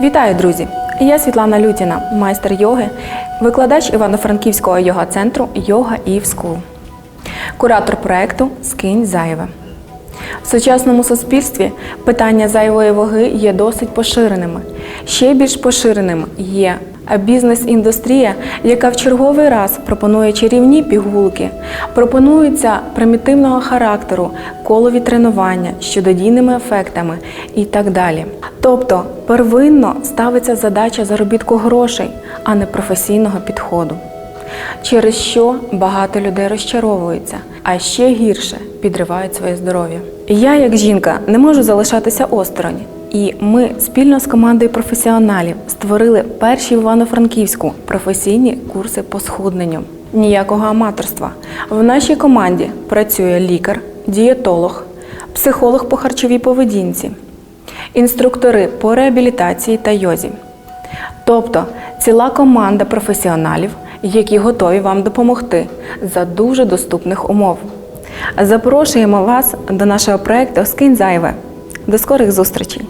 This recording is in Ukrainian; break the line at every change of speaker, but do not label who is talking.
Вітаю, друзі! Я Світлана Лютіна, майстер йоги, викладач Івано-Франківського йога-центру Йога Ів School, куратор проекту Скинь зайве. В сучасному суспільстві питання зайвої ваги є досить поширеними. Ще більш поширеним є бізнес-індустрія, яка в черговий раз пропонує чарівні пігулки, пропонуються примітивного характеру, колові тренування з чудодійними ефектами і так далі. Тобто первинно ставиться задача заробітку грошей, а не професійного підходу через що багато людей розчаровуються, а ще гірше підривають своє здоров'я. Я, як жінка, не можу залишатися осторонь. І ми спільно з командою професіоналів створили перші в Івано-Франківську професійні курси по схудненню. Ніякого аматорства. В нашій команді працює лікар, дієтолог, психолог по харчовій поведінці, інструктори по реабілітації та йозі. Тобто ціла команда професіоналів, які готові вам допомогти за дуже доступних умов. Запрошуємо вас до нашого проекту Скинь зайве. До скорих зустрічей!